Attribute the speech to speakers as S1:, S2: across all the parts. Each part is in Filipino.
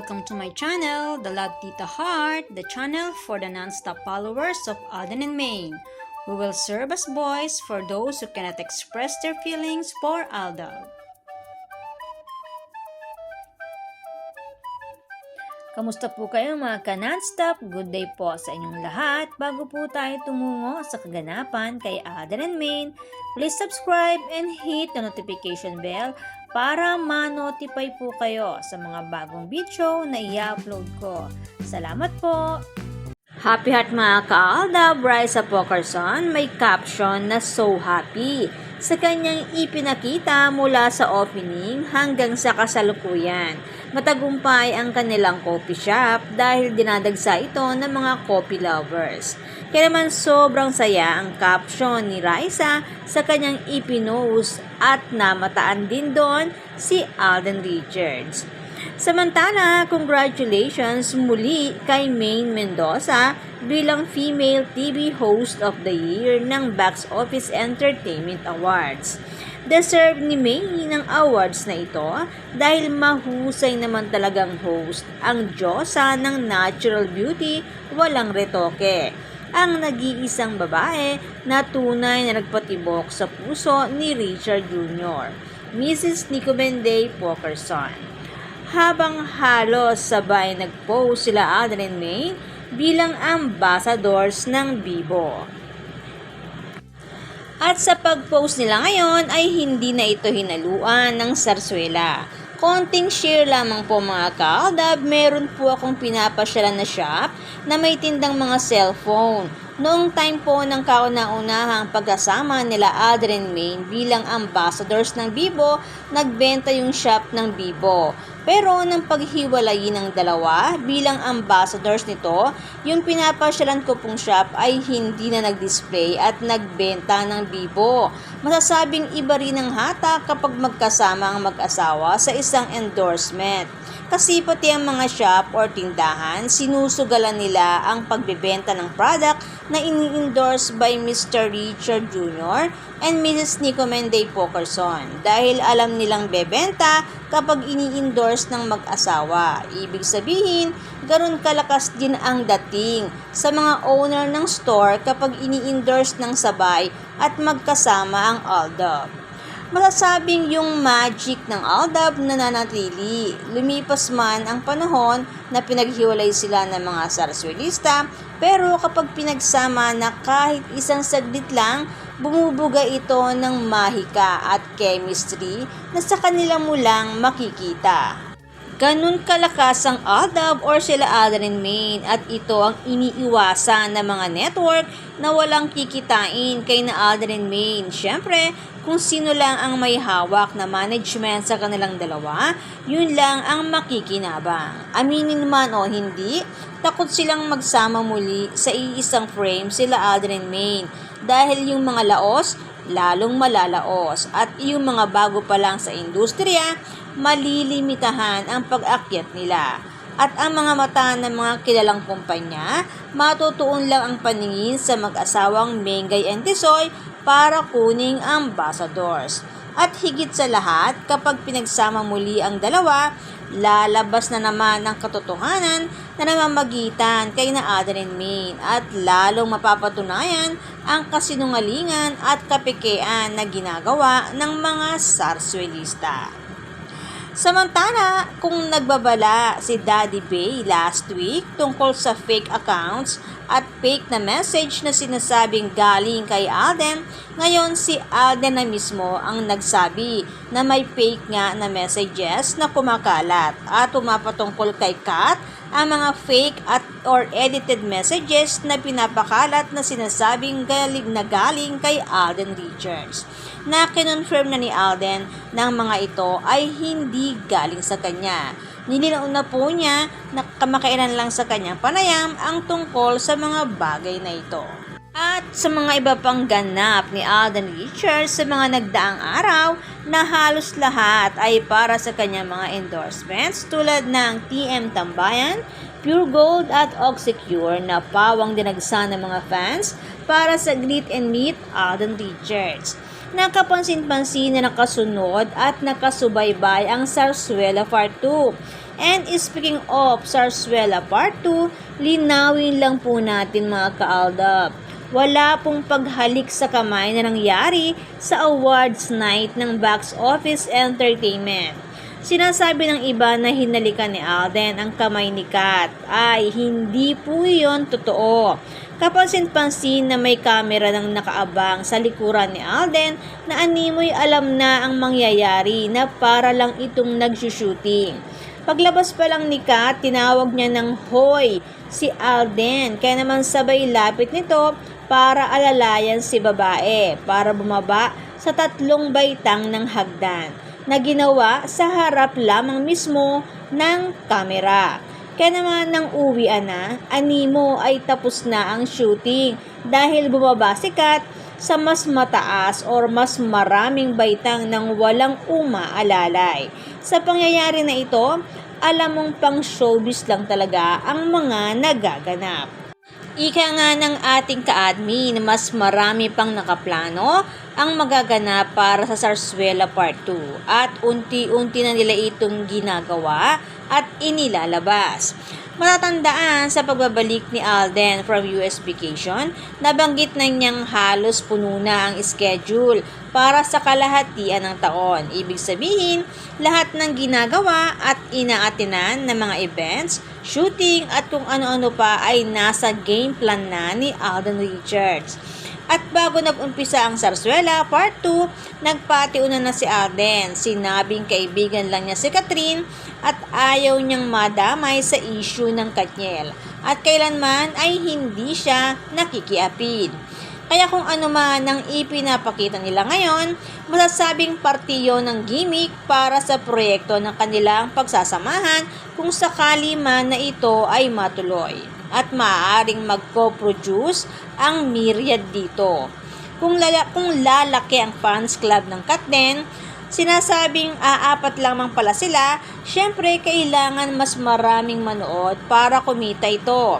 S1: Welcome to my channel, The Love Tita Heart, the channel for the non-stop followers of Alden and Maine. We will serve as voice for those who cannot express their feelings for Aldab. Kamusta po kayo mga ka-nonstop? Good day po sa inyong lahat. Bago po tayo tumungo sa kaganapan kay Alden and Maine, please subscribe and hit the notification bell para ma-notify po kayo sa mga bagong video na i-upload ko. Salamat po! Happy heart mga ka-Alda, Bryce Pokerson may caption na so happy sa kanyang ipinakita mula sa opening hanggang sa kasalukuyan. Matagumpay ang kanilang coffee shop dahil dinadagsa ito ng mga coffee lovers. Kaya naman sobrang saya ang caption ni Raisa sa kanyang ipinost at namataan din doon si Alden Richards. Samantala, congratulations muli kay Maine Mendoza bilang Female TV Host of the Year ng Box Office Entertainment Awards. Deserve ni Maine ng awards na ito dahil mahusay naman talagang host ang Diyosa ng Natural Beauty, walang retoke ang nag-iisang babae na tunay na nagpatibok sa puso ni Richard Jr., Mrs. Nico Benday Pokerson habang halos sabay nag-post sila Adrian May bilang ambassadors ng Bibo. At sa pag-post nila ngayon ay hindi na ito hinaluan ng sarswela. Konting share lamang po mga kaaldab, meron po akong pinapasyalan na shop na may tindang mga cellphone. Noong time po ng kauna-unahang pagkasama nila Adrian Main bilang ambassadors ng Bibo, nagbenta yung shop ng Bibo. Pero nang paghiwalayin ng dalawa bilang ambassadors nito, yung pinapasyalan ko pong shop ay hindi na nag-display at nagbenta ng Bibo. Masasabing iba rin ang hata kapag magkasama ang mag-asawa sa isang endorsement. Kasi pati ang mga shop or tindahan, sinusugalan nila ang pagbebenta ng product na ini-endorse by Mr. Richard Jr. and Mrs. Nico Menday Pokerson dahil alam nilang bebenta kapag ini-endorse ng mag-asawa. Ibig sabihin, garon kalakas din ang dating sa mga owner ng store kapag ini-endorse ng sabay at magkasama ang Aldab masasabing yung magic ng Aldab nananatili. Lumipas man ang panahon na pinaghiwalay sila ng mga sarswelista, pero kapag pinagsama na kahit isang saglit lang, bumubuga ito ng mahika at chemistry na sa kanila mo lang makikita. Ganun kalakas ang Aldab or sila Adrian Main at ito ang iniiwasan ng mga network na walang kikitain kay na Adrian Main. Siyempre, kung sino lang ang may hawak na management sa kanilang dalawa, yun lang ang makikinabang. Aminin man o hindi, takot silang magsama muli sa iisang frame sila Adrian Main dahil yung mga laos lalong malalaos at yung mga bago pa lang sa industriya malilimitahan ang pag-akyat nila. At ang mga mata ng mga kilalang kumpanya, matutuon lang ang paningin sa mag-asawang Mengay and Tisoy para kuning ambassadors. At higit sa lahat, kapag pinagsama muli ang dalawa, lalabas na naman ang katotohanan na namamagitan kay na Adrian Main at lalong mapapatunayan ang kasinungalingan at kapikean na ginagawa ng mga sarswelista. Samantala, kung nagbabala si Daddy Bay last week tungkol sa fake accounts at fake na message na sinasabing galing kay Alden, ngayon si Alden na mismo ang nagsabi na may fake nga na messages na kumakalat at pumapatungkol kay Kat ang mga fake at or edited messages na pinapakalat na sinasabing galing na galing kay Alden Richards na kinonfirm na ni Alden ng mga ito ay hindi galing sa kanya. Nilinaw na po niya na kamakailan lang sa kanyang panayam ang tungkol sa mga bagay na ito. At sa mga iba pang ganap ni Alden Richards sa mga nagdaang araw na halos lahat ay para sa kanyang mga endorsements tulad ng TM Tambayan, Pure Gold at Oxycure na pawang dinagsa ng mga fans para sa Grit and Meet Alden Richards. Nakapansin-pansin na nakasunod at nakasubaybay ang Sarsuela Part 2 And speaking of Sarsuela Part 2, linawin lang po natin mga kaaldab. Wala pong paghalik sa kamay na nangyari sa awards night ng Box Office Entertainment. Sinasabi ng iba na hinalikan ni Alden ang kamay ni Kat ay hindi po iyon totoo. Kapansin-pansin na may kamera nang nakaabang sa likuran ni Alden na animoy alam na ang mangyayari na para lang itong nagsushooting. Paglabas pa lang ni Kat, tinawag niya ng hoy si Alden kaya naman sabay lapit nito para alalayan si babae para bumaba sa tatlong baitang ng hagdan na ginawa sa harap lamang mismo ng kamera. Kaya naman nang uwian na, animo ay tapos na ang shooting dahil bumaba si Kat sa mas mataas or mas maraming baitang ng walang umaalalay. Sa pangyayari na ito, alam mong pang showbiz lang talaga ang mga nagaganap. Ika nga ng ating ka-admin, mas marami pang nakaplano ang magaganap para sa Sarsuela Part 2 at unti-unti na nila itong ginagawa at inilalabas. Matatandaan sa pagbabalik ni Alden from US vacation, nabanggit na niyang halos puno na ang schedule para sa kalahatian ng taon. Ibig sabihin, lahat ng ginagawa at inaatinan ng mga events, shooting at kung ano-ano pa ay nasa game plan na ni Alden Richards. At bago nag-umpisa ang Sarsuela Part 2, nagpatiuna na si Alden. Sinabing kaibigan lang niya si Catherine at ayaw niyang madamay sa issue ng Katniel. At kailanman ay hindi siya nakikiapid. Kaya kung ano man ang ipinapakita nila ngayon, masasabing partiyo ng gimmick para sa proyekto ng kanilang pagsasamahan kung sakali man na ito ay matuloy at maaaring mag-co-produce ang myriad dito. Kung, lala, kung lalaki ang fans club ng Katden, sinasabing aapat lamang pala sila, syempre kailangan mas maraming manood para kumita ito.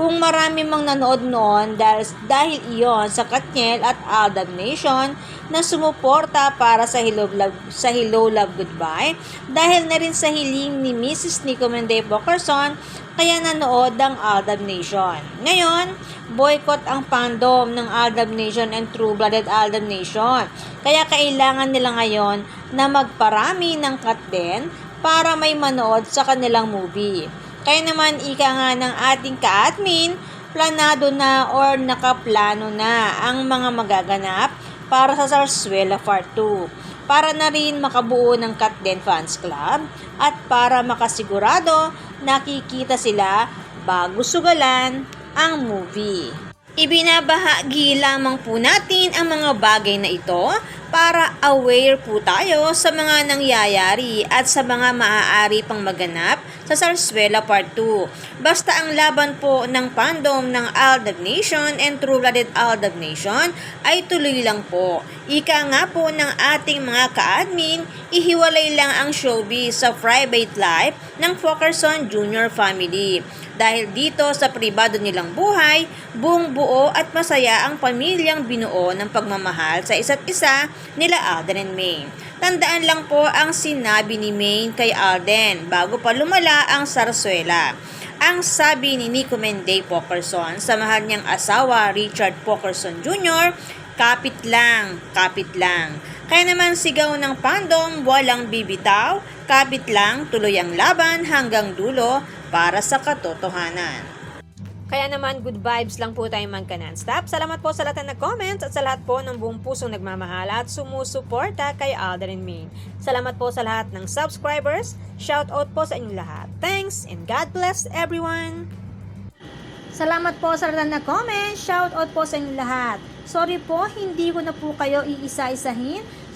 S1: Kung marami mang nanood noon dahil, dahil iyon sa Katniel at Aldab Nation na sumuporta para sa Hello Love, sa Hello Love Goodbye dahil na rin sa hiling ni Mrs. Nico Mende Bokerson kaya nanood ang Aldab Nation. Ngayon, boycott ang fandom ng Aldab Nation and True-Blooded Aldab Nation. Kaya kailangan nila ngayon na magparami ng Katden para may manood sa kanilang movie. Kaya naman ika nga ng ating ka-admin, planado na or nakaplano na ang mga magaganap para sa Sarsuela Part 2 para na rin makabuo ng Katden Fans Club at para makasigurado nakikita sila bago sugalan ang movie. Ibinabahagi lamang po natin ang mga bagay na ito para aware po tayo sa mga nangyayari at sa mga maaari pang maganap sa Sarsuela Part 2. Basta ang laban po ng fandom ng Aldab Nation and True-Blooded Aldab Nation ay tuloy lang po. Ika nga po ng ating mga ka-admin, ihiwalay lang ang showbiz sa private life ng Fokerson Jr. family. Dahil dito sa pribado nilang buhay, buong buo at masaya ang pamilyang binuo ng pagmamahal sa isa't isa nila Alden and May. Tandaan lang po ang sinabi ni Maine kay Alden bago pa lumala ang sarsuela. Ang sabi ni Nico Mende Pokerson sa mahal niyang asawa Richard Pokerson Jr., kapit lang, kapit lang. Kaya naman sigaw ng fandom, walang bibitaw, kapit lang, tuloy ang laban hanggang dulo para sa katotohanan. Kaya naman, good vibes lang po tayo magka non-stop. Salamat po sa lahat na nag-comments at sa lahat po ng buong pusong nagmamahal at sumusuporta kay Alden and Maine. Salamat po sa lahat ng subscribers. Shout out po sa inyong lahat. Thanks and God bless everyone!
S2: Salamat po sa lahat na comment. Shout out po sa inyong lahat. Sorry po, hindi ko na po kayo iisa-isahin.